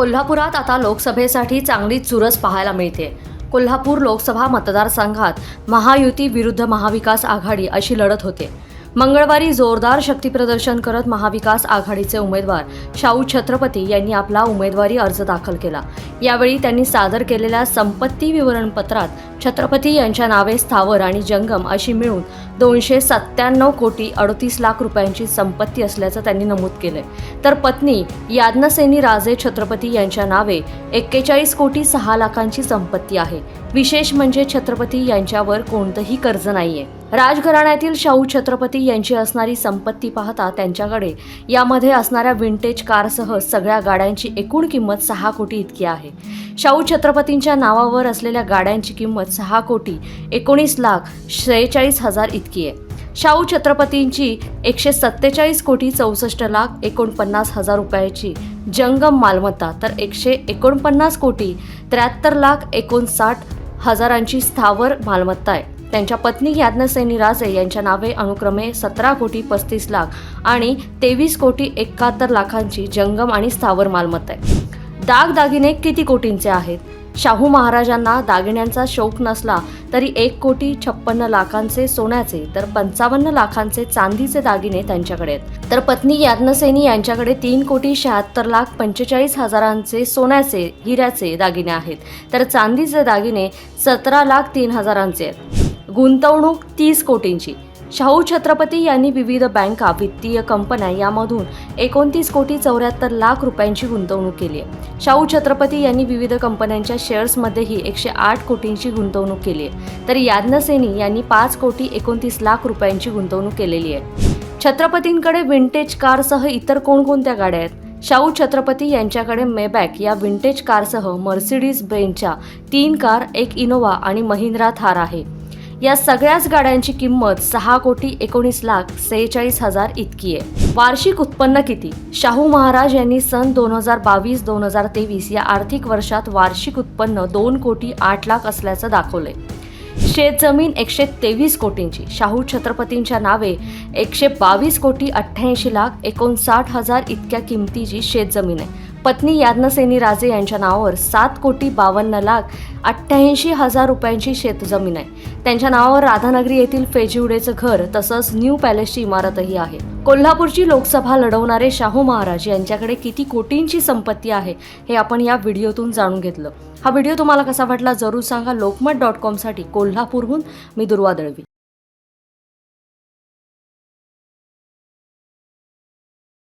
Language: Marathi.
कोल्हापुरात आता लोकसभेसाठी चांगलीच चुरस पाहायला मिळते. कोल्हापूर लोकसभा मतदारसंघात महायुती विरुद्ध महाविकास आघाडी अशी लढत होते. मंगळवारी जोरदार शक्तीप्रदर्शन करत महाविकास आघाडीचे उमेदवार शाहू छत्रपती यांनी आपला उमेदवारी अर्ज दाखल केला. यावेळी त्यांनी सादर केलेल्या संपत्ती विवरणपत्रात छत्रपती यांच्या नावे स्थावर आणि जंगम अशी मिळून दोनशे सत्त्याण्णव कोटी अडतीस लाख रुपयांची संपत्ती असल्याचं त्यांनी नमूद केलंय. तर पत्नी याज्ञसेनी राजे छत्रपती यांच्या नावे एक्केचाळीस कोटी सहा लाखांची संपत्ती आहे. विशेष म्हणजे छत्रपती यांच्यावर कोणतंही कर्ज नाहीये. राजघराण्यातील शाहू छत्रपती यांची असणारी संपत्ती पाहता त्यांच्याकडे यामध्ये असणाऱ्या विंटेज कारसह सगळ्या गाड्यांची एकूण किंमत सहा कोटी इतकी आहे. शाहू छत्रपतींच्या नावावर असलेल्या गाड्यांची किंमत सहा कोटी एकोणीस लाख शेहेचाळीस हजार इतकी आहे. शाहू छत्रपतींची एकशे सत्तेचाळीस कोटी चौसष्ट लाख एकोणपन्नास हजार रुपयाची जंगम मालमत्ता तर एकशे एकोणपन्नास कोटी त्र्याहत्तर लाख एकोणसाठ हजारांची स्थावर मालमत्ता आहे. त्यांच्या पत्नी याज्ञसेनी राजे यांच्या नावे अनुक्रमे सतरा कोटी पस्तीस लाख आणि तेवीस कोटी एकाहत्तर लाखांची जंगम आणि स्थावर मालमत्ता आहे. दागदागिने किती कोटींचे आहेत? शाहू महाराजांना दागिन्यांचा शौक नसला तरी एक कोटी छप्पन्न लाखांचे सोन्याचे तर पंचावन्न लाखांचे चांदीचे दागिने त्यांच्याकडे आहेत. तर पत्नी याज्ञसेनी यांच्याकडे तीन कोटी शहात्तर लाख पंचेचाळीस हजारांचे सोन्याचे हिऱ्याचे दागिने आहेत. तर चांदीचे दागिने सतरा लाख तीन हजारांचे आहेत. गुंतवणूक तीस कोटींची. शाहू छत्रपती यांनी विविध बँका वित्तीय कंपन्या यामधून एकोणतीस कोटी चौऱ्याहत्तर लाख रुपयांची गुंतवणूक केली आहे. शाहू छत्रपती यांनी विविध कंपन्यांच्या शेअर्समध्येही एकशे आठ कोटींची गुंतवणूक केली आहे. तर याज्ञसेनी यांनी पाच कोटी एकोणतीस लाख रुपयांची गुंतवणूक केलेली आहे. छत्रपतींकडे विंटेज कारसह इतर कोणकोणत्या गाड्या आहेत? शाहू छत्रपती यांच्याकडे मेबॅक या विंटेज कारसह मर्सिडीज बेंचच्या तीन कार एक इनोवा आणि महिंद्रा थार आहे. या सगळ्याच गाड्यांची किंमत सहा कोटी एकोणीस लाख सेहेचाळीस हजार इतकी आहे. वार्षिक उत्पन्न किती? शाहू महाराज यांनी सन दोन हजार बावीस दोन हजार तेवीस या आर्थिक वर्षात वार्षिक उत्पन्न दोन कोटी आठ लाख असल्याचं दाखवलंय. शेतजमीन एकशे तेवीस कोटींची. शाहू छत्रपतींच्या नावे एकशे बावीस कोटी अठ्ठ्याऐंशी लाख एकोणसाठ हजार इतक्या किमतीची शेतजमीन आहे. पत्नी याज्ञसेनी राजे यांच्या नावावर सात कोटी बावन्न लाख अठ्ठ्याऐंशी हजार रुपयांची शेतजमीन आहे. त्यांच्या नावावर राधानगरी येथील फेजिवडेचं घर तसंच न्यू पॅलेसची इमारतही आहे. कोल्हापूरची लोकसभा लढवणारे शाहू महाराज यांच्याकडे किती कोटींची संपत्ती आहे हे आपण या व्हिडिओतून जाणून घेतलं. हा व्हिडिओ तुम्हाला कसा वाटला जरूर सांगा. लोकमत डॉट कॉमसाठी कोल्हापूरहून मी दुर्वा दळवी.